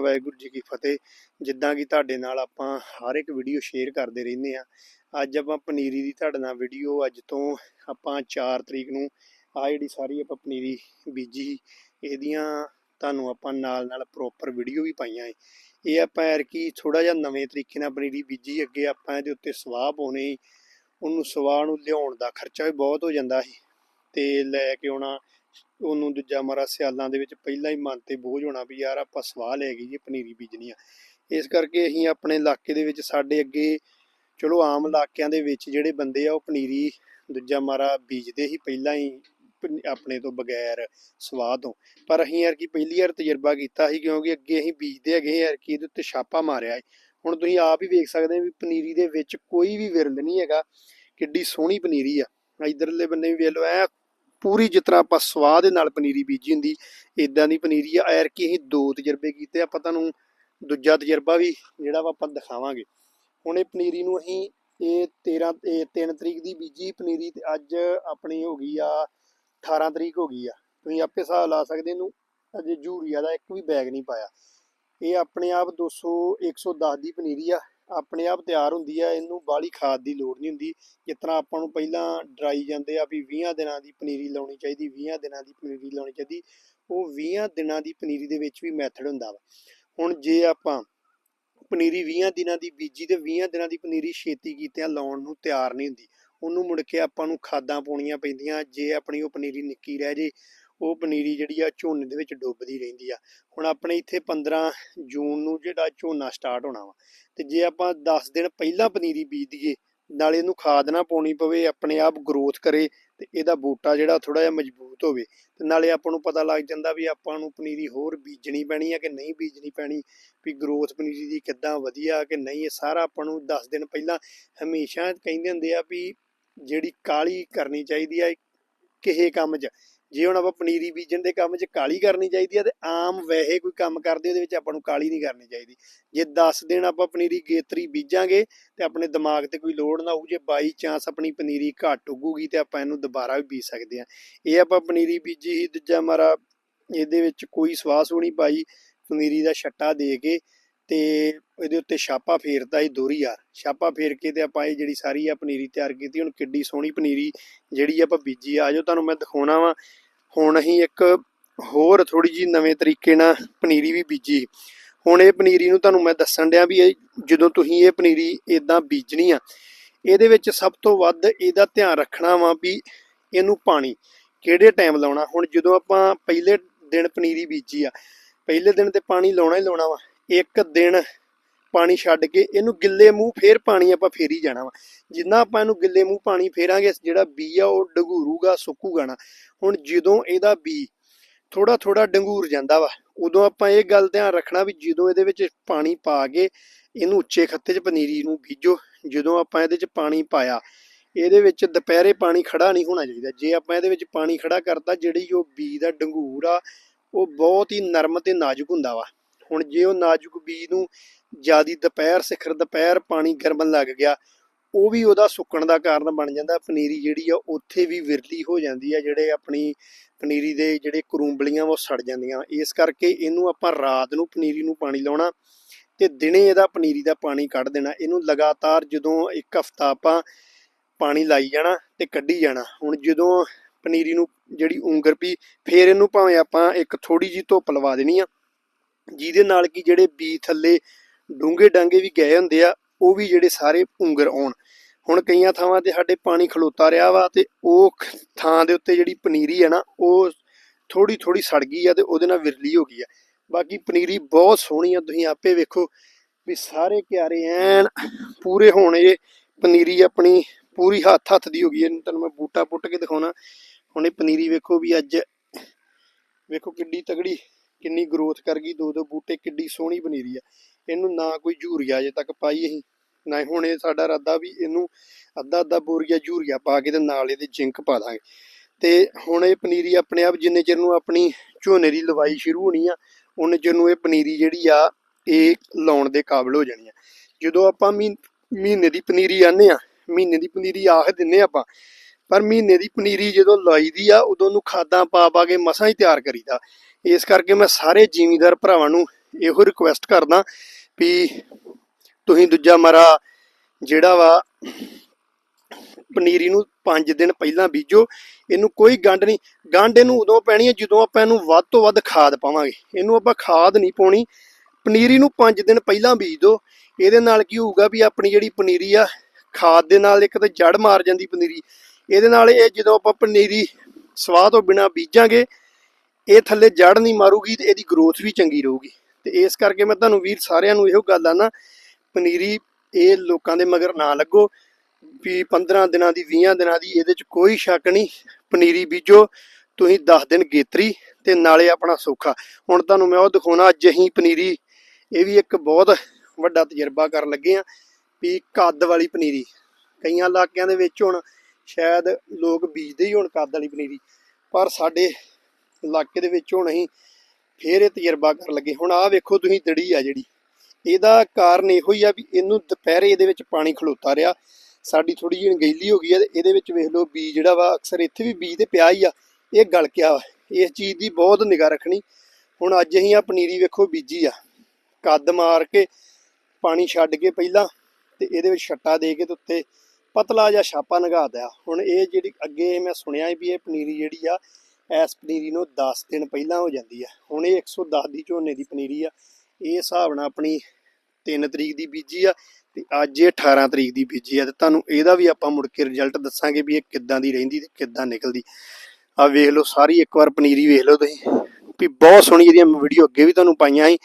ਵਾਹਿਗੁਰੂ ਜੀ ਕੀ ਫਤਿਹ। ਜਿੱਦਾਂ ਕਿ ਤੁਹਾਡੇ ਨਾਲ ਆਪਾਂ ਹਰ ਇੱਕ ਵੀਡੀਓ ਸ਼ੇਅਰ ਕਰਦੇ ਰਹਿੰਦੇ ਆ ਅੱਜ ਆਪਾਂ ਪਨੀਰੀ ਦੀ ਤੁਹਾਡੇ ਨਾਲ ਵੀਡੀਓ ਅੱਜ ਤੋਂ ਆਪਾਂ 4 ਤਰੀਕ ਨੂੰ ਆ ਜਿਹੜੀ ਸਾਰੀ ਆਪਾਂ ਪਨੀਰੀ ਬੀਜੀ ਇਹਦੀਆਂ ਤੁਹਾਨੂੰ ਆਪਾਂ ਨਾਲ ਨਾਲ ਪ੍ਰੋਪਰ ਵੀਡੀਓ ਵੀ ਪਾਈਆਂ ਏ। ਇਹ ਆਪਾਂ ਯਾਰ ਕੀ ਥੋੜਾ ਜਿਹਾ ਨਵੇਂ ਤਰੀਕੇ ਨਾਲ ਪਨੀਰੀ ਬੀਜੀ, ਅੱਗੇ ਆਪਾਂ ਇਹਦੇ ਉੱਤੇ ਸਵਾਹ ਪਾਉਣੇ ਉਹਨੂੰ ਸਵਾਹ ਨੂੰ ਲਿਆਉਣ ਦਾ ਖਰਚਾ ਵੀ ਬਹੁਤ ਹੋ ਜਾਂਦਾ ਸੀ। ਤੇ ਲੈ ਕੇ ਆਉਣਾ ਉਹਨੂੰ ਦੂਜਾ ਮਾਰਾ ਸਿਆਲਾਂ ਦੇ ਵਿੱਚ ਪਹਿਲਾਂ ਹੀ ਮਨ ਤੇ ਬੋਝ ਹੋਣਾ ਵੀ ਯਾਰ ਆਪਾਂ ਸਵਾਹ ਲੈ ਗਈ ਜੀ ਪਨੀਰੀ ਬੀਜਣੀ ਆ। ਇਸ ਕਰਕੇ ਅਸੀਂ ਆਪਣੇ ਇਲਾਕੇ ਦੇ ਵਿੱਚ ਸਾਡੇ ਅੱਗੇ ਚਲੋ ਆਮ ਇਲਾਕਿਆਂ ਦੇ ਵਿੱਚ ਜਿਹੜੇ ਬੰਦੇ ਆ ਉਹ ਪਨੀਰੀ ਦੂਜਾ ਮਾਰਾ ਬੀਜਦੇ ਹੀ ਪਹਿਲਾਂ ਹੀ ਆਪਣੇ ਤੋਂ ਬਗੈਰ ਸਵਾਹ ਤੋਂ। ਪਰ ਅਸੀਂ ਯਾਰ ਕੀ ਪਹਿਲੀ ਵਾਰ ਤਜਰਬਾ ਕੀਤਾ ਸੀ ਕਿਉਂਕਿ ਅੱਗੇ ਅਸੀਂ ਬੀਜਦੇ ਹੈਗੇ ਯਾਰ ਕੀ ਇਹਦੇ ਉੱਤੇ ਛਾਪਾ ਮਾਰਿਆ ਹੈ ਹੁਣ ਤੁਸੀਂ ਆਪ ਹੀ ਵੇਖ ਸਕਦੇ ਹੋ ਵੀ ਪਨੀਰੀ ਦੇ ਵਿੱਚ ਕੋਈ ਵੀ ਵਿਰਲ ਨਹੀਂ ਹੈਗਾ, ਕਿੱਡੀ ਸੋਹਣੀ ਪਨੀਰੀ ਆ। ਇਧਰਲੇ ਬੰਨੇ ਵੀ ਵੇਖ ਲਓ, ਐ ਪੂਰੀ ਜਿਸ ਤਰ੍ਹਾਂ ਆਪਾਂ ਸਵਾਹ ਦੇ ਨਾਲ ਪਨੀਰੀ ਬੀਜੀ ਹੁੰਦੀ ਇਦਾਂ ਦੀ ਪਨੀਰੀ ਆ ਐਰ ਕੀ ਅਸੀਂ ਦੋ ਤਜਰਬੇ ਕੀਤੇ, ਆਪਾਂ ਤੁਹਾਨੂੰ ਦੂਜਾ ਤਜਰਬਾ ਵੀ ਜਿਹੜਾ ਵਾ ਆਪਾਂ ਦਿਖਾਵਾਂਗੇ। ਹੁਣ ਇਹ ਪਨੀਰੀ ਨੂੰ ਅਸੀਂ ਇਹ 13 ਇਹ 3 ਤਰੀਕ ਦੀ ਬੀਜੀ ਪਨੀਰੀ ਤੇ ਅੱਜ ਆਪਣੀ ਹੋ ਗਈ ਆ 18 ਤਰੀਕ ਹੋ ਗਈ ਆ। ਤੁਸੀਂ ਆਪੇ ਹਿਸਾਬ ਲਾ ਸਕਦੇ ਇਹਨੂੰ, ਅਜੇ ਯੂਰੀਆ ਦਾ ਇੱਕ ਵੀ ਬੈਗ ਨਹੀਂ ਪਾਇਆ। ਇਹ ਆਪਣੇ ਆਪ 200 110 ਦੀ ਪਨੀਰੀ ਆ। ਆਪਣੇ ਆਪ ਤਿਆਰ ਹੁੰਦੀ ਆ, ਇਹਨੂੰ ਬਾਹਲੀ ਖਾਦ ਦੀ ਲੋੜ ਨਹੀਂ ਹੁੰਦੀ। ਜਿਸ ਤਰ੍ਹਾਂ ਆਪਾਂ ਨੂੰ ਪਹਿਲਾਂ ਡਰਾਈ ਜਾਂਦੇ ਆ ਵੀ 20 ਦਿਨਾਂ ਦੀ ਪਨੀਰੀ ਲਾਉਣੀ ਚਾਹੀਦੀ 20 ਦਿਨਾਂ ਦੀ ਪਨੀਰੀ ਲਾਉਣੀ ਚਾਹੀਦੀ। ਉਹ 20 ਦਿਨਾਂ ਦੀ ਪਨੀਰੀ ਦੇ ਵਿੱਚ ਵੀ ਮੈਥਡ ਹੁੰਦਾ ਵਾ। ਹੁਣ ਜੇ ਆਪਾਂ ਪਨੀਰੀ 20 ਦਿਨਾਂ ਦੀ ਬੀਜੀ ਤੇ 20 ਦਿਨਾਂ ਦੀ ਪਨੀਰੀ ਛੇਤੀ ਕੀਤਿਆਂ ਲਾਉਣ ਨੂੰ ਤਿਆਰ ਨਹੀਂ ਹੁੰਦੀ। ਉਹਨੂੰ ਮੁੜ ਕੇ ਆਪਾਂ ਨੂੰ ਖਾਦਾਂ ਪਾਉਣੀਆਂ ਪੈਂਦੀਆਂ। ਜੇ ਆਪਣੀ ਉਹ ਪਨੀਰੀ ਨਿੱਕੀ ਰਹਿ ਜੇ ਉਹ ਪਨੀਰੀ ਜਿਹੜੀ ਆ ਝੋਨੇ ਦੇ ਵਿੱਚ ਡੁੱਬਦੀ ਰਹਿੰਦੀ ਆ। ਹੁਣ ਆਪਣੇ ਇੱਥੇ 15 ਜੂਨ ਨੂੰ ਜਿਹੜਾ ਝੋਨਾ ਸਟਾਰਟ ਹੋਣਾ ਵਾ, ਤੇ ਜੇ ਆਪਾਂ 10 ਦਿਨ ਪਹਿਲਾਂ ਪਨੀਰੀ ਬੀਜ ਦਈਏ, ਨਾਲੇ ਇਹਨੂੰ ਖਾਦ ਨਾ ਪਾਉਣੀ ਪਵੇ, ਆਪਣੇ ਆਪ ਗਰੋਥ ਕਰੇ, ਤੇ ਇਹਦਾ ਬੂਟਾ ਜਿਹੜਾ ਥੋੜਾ ਜਿਹਾ ਮਜ਼ਬੂਤ ਹੋਵੇ, ਤੇ ਨਾਲੇ ਆਪਾਂ ਨੂੰ ਪਤਾ ਲੱਗ ਜਾਂਦਾ ਵੀ ਆਪਾਂ ਨੂੰ ਪਨੀਰੀ ਹੋਰ ਬੀਜਣੀ ਪੈਣੀ ਆ ਕਿ ਨਹੀਂ ਬੀਜਣੀ ਪੈਣੀ, ਵੀ ਗਰੋਥ ਪਨੀਰੀ ਦੀ ਕਿੱਦਾਂ ਵਧੀਆ ਕਿ ਨਹੀਂ, ਇਹ ਸਾਰਾ ਆਪਾਂ ਨੂੰ 10 ਦਿਨ ਪਹਿਲਾਂ ਹਮੇਸ਼ਾ ਕਹਿੰਦੇ ਹੁੰਦੇ ਆ ਵੀ ਜਿਹੜੀ ਕਾਲੀ ਕਰਨੀ ਚਾਹੀਦੀ ਆ ਕਿਸੇ ਕੰਮ 'ਚ। ਜੇ ਹੁਣ ਆਪਾਂ ਪਨੀਰੀ ਬੀਜਣ ਦੇ ਕੰਮ 'ਚ ਕਾਲੀ ਕਰਨੀ ਚਾਹੀਦੀ ਆ ਤੇ ਆਮ ਵੈਸੇ ਕੋਈ ਕੰਮ ਕਰਦੇ ਉਹਦੇ ਵਿੱਚ ਆਪਾਂ ਨੂੰ ਕਾਲੀ ਨਹੀਂ ਕਰਨੀ ਚਾਹੀਦੀ। ਜੇ 10 ਦਿਨ ਆਪਾਂ ਪਨੀਰੀ ਗੇਤਰੀ ਬੀਜਾਂਗੇ ਤੇ ਆਪਣੇ ਦਿਮਾਗ ਤੇ ਕੋਈ ਲੋਡ ਨਾ ਹੋਊ, ਜੇ ਬਾਈ ਚਾਂਸ ਆਪਣੀ ਪਨੀਰੀ ਘੱਟ ਉੱਗੂਗੀ ਤੇ ਆਪਾਂ ਇਹਨੂੰ ਦੁਬਾਰਾ ਵੀ ਬੀਜ ਸਕਦੇ ਆ। ਇਹ ਆਪਾਂ ਪਨੀਰੀ ਬੀਜੀ ਸੀ, ਦੂਜਾ ਮਾਰਾ ਇਹਦੇ ਵਿੱਚ ਕੋਈ ਸਵਾਸ ਨਹੀਂ ਪਾਈ, ਪਨੀਰੀ ਦਾ ਛੱਟਾ ਦੇ ਕੇ ਤੇ ਇਹਦੇ ਉੱਤੇ ਛਾਪਾ ਫੇਰਦਾ ਸੀ ਦੋਰੀ ਯਾਰ ਛਾਪਾ ਫੇਰ ਕੇ ਤੇ ਆਪਾਂ ਇਹ ਜਿਹੜੀ ਸਾਰੀ ਆ ਪਨੀਰੀ ਤਿਆਰ ਕੀਤੀ, ਹੁਣ ਕਿੱਡੀ ਸੋਹਣੀ ਪਨੀਰੀ ਜਿਹੜੀ ਆਪਾਂ ਬੀਜੀ ਆ। ਜੋ ਤੁਹਾਨੂੰ ਮੈਂ ਦਿਖਾਉਣਾ ਵਾ, ਹੁਣ ਅਸੀਂ ਇੱਕ ਹੋਰ ਥੋੜੀ ਜੀ ਨਵੇਂ ਤਰੀਕੇ ਨਾਲ ਪਨੀਰੀ ਵੀ ਬੀਜੀ। ਹੁਣ ਇਹ ਪਨੀਰੀ ਨੂੰ ਤੁਹਾਨੂੰ ਮੈਂ ਦੱਸਣ ਡਿਆ ਵੀ ਇਹ ਜਦੋਂ ਤੁਸੀਂ ਇਹ ਪਨੀਰੀ ਇਦਾਂ ਬੀਜਣੀ ਆ, ਇਹਦੇ ਵਿੱਚ ਸਭ ਤੋਂ ਵੱਧ ਇਹਦਾ ਧਿਆਨ ਰੱਖਣਾ ਵਾ ਵੀ ਇਹਨੂੰ ਪਾਣੀ, ਕਿਹੜੇ ਟਾਈਮ ਲਾਉਣਾ। ਹੁਣ ਜਦੋਂ ਆਪਾਂ ਪਹਿਲੇ ਦਿਨ ਪਨੀਰੀ ਬੀਜੀ ਆ, ਪਹਿਲੇ ਦਿਨ ਤੇ ਪਾਣੀ ਲਾਉਣਾ ਹੀ ਲਾਉਣਾ ਵਾ। ਇੱਕ ਦਿਨ ਪਾਣੀ ਛੱਡ ਕੇ ਇਹਨੂੰ ਗਿੱਲੇ ਮੂੰਹ ਫੇਰ ਪਾਣੀ ਆਪਾਂ ਫੇਰੀ ਜਾਣਾ ਵਾ। ਜਿੰਨਾ ਆਪਾਂ ਇਹਨੂੰ ਗਿੱਲੇ ਮੂੰਹ ਪਾਣੀ ਫੇਰਾਂਗੇ, ਜਿਹੜਾ ਬੀ ਆ ਉਹ ਡੰਗੂਰੂਗਾ, ਸੁੱਕੂਗਾ ਨਾ। ਹੁਣ ਜਦੋਂ ਇਹਦਾ ਬੀ ਥੋੜਾ ਥੋੜਾ ਡੰਗੂਰ ਜਾਂਦਾ ਵਾ, ਉਦੋਂ ਆਪਾਂ ਇਹ ਗੱਲ ਧਿਆਨ ਰੱਖਣਾ ਵੀ ਜਦੋਂ ਇਹਦੇ ਵਿੱਚ ਪਾਣੀ ਪਾ ਕੇ ਇਹਨੂੰ ਉੱਚੇ ਖੱਤੇ 'ਚ ਪਨੀਰੀ ਨੂੰ ਬੀਜੋ, ਜਦੋਂ ਆਪਾਂ ਇਹਦੇ 'ਚ ਪਾਣੀ ਪਾਇਆ, ਇਹਦੇ ਵਿੱਚ ਦੁਪਹਿਰੇ ਪਾਣੀ ਖੜਾ ਨਹੀਂ ਹੋਣਾ ਚਾਹੀਦਾ। ਜੇ ਆਪਾਂ ਇਹਦੇ ਵਿੱਚ ਪਾਣੀ ਖੜਾ ਕਰਤਾ, ਜਿਹੜੀ ਉਹ ਬੀ ਦਾ ਡੰਗੂਰ ਆ, ਉਹ ਬਹੁਤ ਹੀ ਨਰਮ ਤੇ ਨਾਜ਼ੁਕ ਹੁੰਦਾ ਵਾ। ਹੁਣ ਜੇ ਉਹ ਨਾਜ਼ੁਕ ਬੀਜ ਨੂੰ ਜਿਆਦੀ ਦੁਪਹਿਰ, ਸਿਖਰ ਦੁਪਹਿਰ ਪਾਣੀ ਗਰਮਣ ਲੱਗ ਗਿਆ, ਉਹ ਵੀ ਉਹਦਾ ਸੁੱਕਣ ਦਾ ਕਾਰਨ ਬਣ ਜਾਂਦਾ। ਪਨੀਰੀ ਜਿਹੜੀ ਆ, ਉੱਥੇ ਵੀ ਵਿਰਲੀ ਹੋ ਜਾਂਦੀ ਆ, ਜਿਹੜੇ ਆਪਣੀ ਪਨੀਰੀ ਦੇ ਜਿਹੜੇ ਕਰੂੰਬਲੀਆਂ ਵਾ ਉਹ ਸੜ ਜਾਂਦੀਆਂ। ਇਸ ਕਰਕੇ ਇਹਨੂੰ ਆਪਾਂ ਰਾਤ ਨੂੰ ਪਨੀਰੀ ਨੂੰ ਪਾਣੀ ਲਾਉਣਾ ਤੇ ਦਿਨੇ ਇਹਦਾ ਪਨੀਰੀ ਦਾ ਪਾਣੀ ਕੱਢ ਦੇਣਾ। ਇਹਨੂੰ ਲਗਾਤਾਰ ਜਦੋਂ ਇੱਕ ਹਫਤਾ ਆਪਾਂ ਪਾਣੀ ਲਾਈ ਜਾਣਾ ਤੇ ਕੱਢੀ ਜਾਣਾ। ਹੁਣ ਜਦੋਂ ਪਨੀਰੀ ਨੂੰ ਜਿਹੜੀ ਉਂਗਰ ਪੀ ਫੇਰ ਇਹਨੂੰ ਭਾਵੇਂ ਆਪਾਂ ਇੱਕ ਥੋੜੀ ਜੀ ਧੁੱਪ ਲਵਾ ਦੇਣੀ ਆ ਜਿਹਦੇ ਨਾਲ ਕਿ ਜਿਹੜੇ ਬੀ ਥੱਲੇ ਡੂੰਘੇ ਡਾਂਗੇ ਵੀ ਗਏ ਹੁੰਦੇ ਆ, ਉਹ ਵੀ ਜਿਹੜੇ ਸਾਰੇ ਪੁੰਗਰ ਆਉਣ। ਹੁਣ ਕਈਆਂ ਥਾਵਾਂ ਤੇ ਸਾਡੇ ਪਾਣੀ ਖਲੋਤਾ ਰਿਹਾ ਵਾ ਤੇ ਉਹ ਥਾਂ ਦੇ ਉੱਤੇ ਜਿਹੜੀ ਪਨੀਰੀ ਆ ਨਾ, ਉਹ ਥੋੜੀ ਥੋੜੀ ਸੜ ਗਈ ਆ ਤੇ ਉਹਦੇ ਨਾਲ ਵਿਰਲੀ ਹੋ ਗਈ ਆ। ਬਾਕੀ ਪਨੀਰੀ ਬਹੁਤ ਸੋਹਣੀ ਆ, ਤੁਸੀਂ ਆਪੇ ਵੇਖੋ ਵੀ ਸਾਰੇ ਕਿਆਰੇ ਐਨ ਪੂਰੇ ਹੋਣ, ਇਹ ਪਨੀਰੀ ਆਪਣੀ ਪੂਰੀ ਹੱਥ ਹੱਥ ਦੀ ਹੋ ਗਈ ਹੈ ਤੁਹਾਨੂੰ ਮੈਂ ਬੂਟਾ ਪੁੱਟ ਕੇ ਦਿਖਾਉਣਾ। ਹੁਣ ਇਹ ਪਨੀਰੀ ਵੇਖੋ ਵੀ ਅੱਜ ਵੇਖੋ ਕਿੱਡੀ ਤਗੜੀ ਕਿੰਨੀ ਗਰੋਥ ਕਰ ਗਈ, ਦੋ ਦੋ ਬੂਟੇ ਕਿੱਡੀ ਸੋਹਣੀ ਪਨੀਰੀ ਆ। ਇਹਨੂੰ ਨਾ ਕੋਈ ਯੂਰੀਆ ਅਜੇ ਤੱਕ ਪਾਈ ਅਸੀਂ, ਨਾ ਹੁਣ ਇਹ ਸਾਡਾ ਇਰਾਦਾ ਵੀ ਇਹਨੂੰ ਅੱਧਾ ਅੱਧਾ ਬੋਰੀਆ ਯੂਰੀਆ ਪਾ ਕੇ ਤੇ ਨਾਲ ਇਹਦੇ ਜ਼ਿੰਕ ਪਾ ਦਾਂਗੇ। ਤੇ ਹੁਣ ਇਹ ਪਨੀਰੀ ਆਪਣੇ ਆਪ ਜਿੰਨੇ ਚਿਰ ਨੂੰ ਆਪਣੀ ਝੋਨੇ ਦੀ ਲਵਾਈ ਸ਼ੁਰੂ ਹੋਣੀ ਆ ਉਹਨੇ ਚਿਰ ਨੂੰ ਇਹ ਪਨੀਰੀ ਜਿਹੜੀ ਆ, ਇਹ ਲਾਉਣ ਦੇ ਕਾਬਿਲ ਹੋ ਜਾਣੀ ਆ। ਜਦੋਂ ਆਪਾਂ ਮਹੀਨ- ਮਹੀਨੇ ਦੀ ਪਨੀਰੀ ਆਨੇ ਆ, ਮਹੀਨੇ ਦੀ ਪਨੀਰੀ ਆਖ ਦਿੰਨੇ ਆਪਾਂ, ਪਰ ਮਹੀਨੇ ਦੀ ਪਨੀਰੀ ਜਦੋਂ ਲਾਈਦੀ ਆ, ਉਦੋਂ ਨੂੰ ਖਾਦਾਂ ਪਾ ਪਾ ਕੇ ਮਸਾਂ ਹੀ ਤਿਆਰ ਕਰੀਦਾ। ਇਸ ਕਰਕੇ ਮੈਂ ਸਾਰੇ ਜਿਮੀਦਾਰ ਭਰਾਵਾਂ ਨੂੰ ਇਹੋ ਰਿਕੁਐਸਟ ਕਰਦਾ ਵੀ ਤੁਸੀਂ ਦੂਜਾ ਮਰਾ ਜਿਹੜਾ ਵਾ ਪਨੀਰੀ ਨੂੰ 5 ਦਿਨ ਪਹਿਲਾਂ ਬੀਜੋ, ਇਹਨੂੰ ਕੋਈ ਗੰਢ ਨਹੀਂ। ਗੰਢ ਇਹਨੂੰ ਉਦੋਂ ਪੈਣੀ ਹੈ ਜਦੋਂ ਆਪਾਂ ਇਹਨੂੰ ਵੱਧ ਤੋਂ ਵੱਧ ਖਾਦ ਪਾਵਾਂਗੇ। ਇਹਨੂੰ ਆਪਾਂ ਖਾਦ ਨਹੀਂ ਪਾਉਣੀ। ਪਨੀਰੀ ਨੂੰ 5 ਦਿਨ ਪਹਿਲਾਂ ਬੀਜ। ਦਿਓ ਇਹਦੇ ਨਾਲ ਕੀ ਹੋਊਗਾ ਵੀ ਆਪਣੀ ਜਿਹੜੀ ਪਨੀਰੀ ਆ, ਖਾਦ ਦੇ ਨਾਲ ਇੱਕ ਤਾਂ ਜੜ ਮਾਰ ਜਾਂਦੀ ਪਨੀਰੀ। ਇਹਦੇ ਨਾਲ ਇਹ ਜਦੋਂ ਆਪਾਂ ਪਨੀਰੀ ਸਵਾਹ ਤੋਂ ਬਿਨਾ ਬੀਜਾਂਗੇ ਇਹ ਥੱਲੇ ਜੜ ਨਹੀਂ ਮਾਰੂਗੀ ਤੇ ਇਹਦੀ ਗਰੋਥ ਵੀ ਚੰਗੀ ਰਹੂਗੀ। ਤੇ ਇਸ ਕਰਕੇ ਮੈਂ ਤੁਹਾਨੂੰ ਵੀਰ ਸਾਰਿਆਂ ਨੂੰ ਇਹੋ ਗੱਲ ਆ ਨਾ, ਪਨੀਰੀ ਇਹ ਲੋਕਾਂ ਦੇ ਮਗਰ ਨਾ ਲੱਗੋ, ਵੀ 15 ਦਿਨਾਂ ਦੀ 20 ਦਿਨਾਂ ਦੀ ਇਹਦੇ ਚ ਕੋਈ ਸ਼ੱਕ ਨਹੀਂ, ਪਨੀਰੀ ਬੀਜੋ, ਤੁਸੀਂ 10 ਦਿਨ ਗੇਤਰੀ ਤੇ ਨਾਲੇ ਆਪਣਾ ਸੌਖਾ। ਹੁਣ ਤੁਹਾਨੂੰ ਮੈਂ ਉਹ ਦਿਖਾਉਣਾ, ਅੱਜ ਅਸੀਂ ਪਨੀਰੀ, ਇਹ ਵੀ ਇੱਕ ਬਹੁਤ ਵੱਡਾ ਤਜਰਬਾ ਕਰਨ ਲੱਗੇ ਆ ਵੀ ਕੱਦ ਵਾਲੀ ਪਨੀਰੀ। ਕਈਆਂ ਇਲਾਕਿਆਂ ਦੇ ਵਿੱਚ ਹੁਣ ਸ਼ਾਇਦ ਲੋਕ ਬੀਜਦੇ ਹੀ ਹੁਣ ਕੱਦ ਵਾਲੀ ਪਨੀਰੀ, ਪਰ ਸਾਡੇ ਇਲਾਕੇ ਦੇ ਵਿੱਚ ਹੁਣ ਅਸੀਂ ਫੇਰ ਇਹ ਤਜਰਬਾ ਕਰਨ ਲੱਗੇ। ਹੁਣ ਆਹ ਵੇਖੋ ਤੁਸੀਂ ਦੜੀ ਆ ਜਿਹੜੀ। ਇਹਦਾ ਕਾਰਨ ਇਹੋ ਹੀ ਆ ਵੀ ਇਹਨੂੰ ਦੁਪਹਿਰੇ ਇਹਦੇ ਵਿੱਚ ਪਾਣੀ ਖਲੋਤਾ ਰਿਹਾ। ਸਾਡੀ ਥੋੜੀ ਜਿਹੀ ਗੈਲੀ ਹੋ ਗਈ ਹੈ ਤੇ ਇਹਦੇ ਵਿੱਚ ਵੇਖ ਲਓ ਬੀਜ ਜਿਹੜਾ ਵਾ, ਅਕਸਰ ਇੱਥੇ ਵੀ ਬੀਜ ਤੇ ਪਿਆ ਹੀ ਆ। ਇਹ ਗਲ ਗਿਆ ਵਾ। ਇਸ ਚੀਜ਼ ਦੀ ਬਹੁਤ ਨਿਗਾਹ ਰੱਖਣੀ। ਹੁਣ ਅੱਜ ਅਸੀਂ ਆ ਪਨੀਰੀ ਵੇਖੋ ਬੀਜੀ ਆ। ਕੱਦ ਮਾਰ ਕੇ ਪਾਣੀ ਛੱਡ ਕੇ ਪਹਿਲਾਂ ਤੇ ਇਹਦੇ ਵਿੱਚ ਛੱਟਾ ਦੇ ਕੇ ਤੇ ਉੱਤੇ ਪਤਲਾ ਜਿਹਾ ਛਾਪਾ ਨਗਾ ਦਿਆ। ਹੁਣ ਇਹ ਜਿਹੜੀ ਅੱਗੇ ਮੈਂ ਸੁਣਿਆ ਵੀ ਇਹ ਪਨੀਰੀ ਜਿਹੜੀ ਆ ਇਸ ਪਨੀਰੀ ਨੂੰ 10 ਦਿਨ ਪਹਿਲਾਂ ਹੋ ਜਾਂਦੀ ਆ। ਹੁਣ ਇਹ 110 ਦੀ ਝੋਨੇ ਦੀ ਪਨੀਰੀ ਆ। ਇਹ ਹਿਸਾਬ ਨਾਲ ਆਪਣੀ 3 ਤਰੀਕ ਦੀ ਬੀਜੀ ਆ ਤੇ ਅੱਜ ਇਹ 18 ਤਰੀਕ ਦੀ ਬੀਜੀ ਆ ਤੇ ਤੁਹਾਨੂੰ ਇਹਦਾ ਵੀ ਆਪਾਂ ਮੁੜ ਕੇ ਰਿਜ਼ਲਟ ਦੱਸਾਂਗੇ ਵੀ ਇਹ ਕਿੱਦਾਂ ਦੀ ਰਹਿੰਦੀ ਤੇ ਕਿੱਦਾਂ ਨਿਕਲਦੀ। ਆ ਵੇਖ ਲਓ, ਸਾਰੀ ਇੱਕ ਵਾਰ ਪਨੀਰੀ ਵੇਖ ਲਓ ਤੁਸੀਂ। ਵੀ ਬਹੁਤ ਸੋਹਣੀ ਜਿਹੜੀਆਂ ਵੀਡੀਓ ਅੱਗੇ ਵੀ ਤੁਹਾਨੂੰ ਪਾਈਆਂ ਸੀ।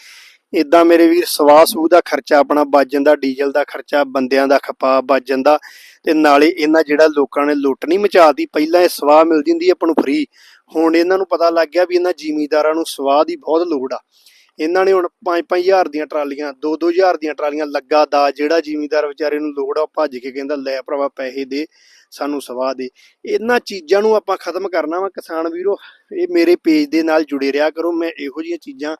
ਇਦਾਂ ਮੇਰੇ ਵੀਰ ਸਵਾਹ ਸੂ ਦਾ ਖਰਚਾ ਆਪਣਾ ਬਚ ਜਾਂਦਾ ਡੀਜ਼ਲ ਦਾ ਖਰਚਾ, ਬੰਦਿਆਂ ਦਾ ਖਪਾ ਬਚ ਜਾਂਦਾ ਤੇ ਨਾਲੇ ਇਹਨਾਂ ਜਿਹੜਾ ਲੋਕਾਂ ਨੇ ਲੁੱਟ ਨਹੀਂ ਮਚਾਤੀ, ਪਹਿਲਾਂ ਇਹ ਸਵਾਹ ਮਿਲ ਜਾਂਦੀ, ਆਪਾਂ ਨੂੰ ਫ੍ਰੀ ਹੁਣ ਇਹਨਾਂ ਨੂੰ ਪਤਾ ਲੱਗ ਗਿਆ ਵੀ ਇਹਨਾਂ ਜ਼ਿਮੀਂਦਾਰਾਂ ਨੂੰ ਸਵਾਹ ਦੀ ਬਹੁਤ ਲੋੜ ਆ। ਇਹਨਾਂ ਨੇ ਹੁਣ 5-5000 ਦੀਆਂ ਟਰਾਲੀਆਂ 2-2000 ਦੀਆਂ ਟਰਾਲੀਆਂ ਲੱਗਾ ਦਾ, ਜਿਹੜਾ ਜ਼ਿਮੀਂਦਾਰ ਵਿਚਾਰੇ ਨੂੰ ਲੋੜ ਆ, ਉਹ ਭੱਜ ਕੇ ਕਹਿੰਦਾ, ਲੈ ਭਰਾਵਾ, ਪੈਸੇ ਦੇ, ਸਾਨੂੰ ਸਵਾਹ ਦੇ। ਇਹਨਾਂ ਚੀਜ਼ਾਂ ਨੂੰ ਆਪਾਂ ਖਤਮ ਕਰਨਾ ਵਾ ਕਿਸਾਨ ਵੀਰੋ। ਇਹ ਮੇਰੇ ਪੇਜ ਦੇ ਨਾਲ ਜੁੜੇ ਰਿਹਾ ਕਰੋ। ਮੈਂ ਇਹੋ ਜਿਹੀਆਂ ਚੀਜ਼ਾਂ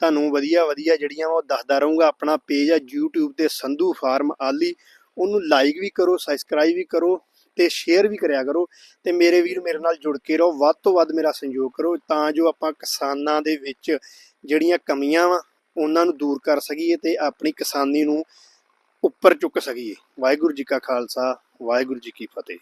ਤੁਹਾਨੂੰ ਵਧੀਆ ਵਧੀਆ ਜਿਹੜੀਆਂ ਵਾ ਉਹ ਦੱਸਦਾ ਰਹੂੰਗਾ। ਆਪਣਾ ਪੇਜ ਆ YouTube ਤੇ ਸੰਧੂ ਫਾਰਮ ਆਲੀ। ਉਹਨੂੰ ਲਾਈਕ ਵੀ ਕਰੋ ਸਬਸਕ੍ਰਾਈਬ ਵੀ ਕਰੋ। ਤੇ ਸ਼ੇਅਰ ਵੀ ਕਰਿਆ ਕਰੋ ਤੇ ਮੇਰੇ ਵੀਰ ਮੇਰੇ ਨਾਲ ਜੁੜ ਕੇ ਰਹੋ, ਵੱਧ ਤੋਂ ਵੱਧ ਮੇਰਾ ਸਹਿਯੋਗ ਕਰੋ ਤਾਂ ਜੋ ਆਪਾਂ ਕਿਸਾਨਾਂ ਦੇ ਵਿੱਚ ਜਿਹੜੀਆਂ ਕਮੀਆਂ ਵਾ, ਉਹਨਾਂ ਨੂੰ ਦੂਰ ਕਰ ਸਕੀਏ ਤੇ ਆਪਣੀ ਕਿਸਾਨੀ ਨੂੰ ਉੱਪਰ ਚੁੱਕ ਸਕੀਏ। ਵਾਹਿਗੁਰੂ ਜੀ ਕਾ ਖਾਲਸਾ, ਵਾਹਿਗੁਰੂ ਜੀ ਕੀ ਫਤਿਹ।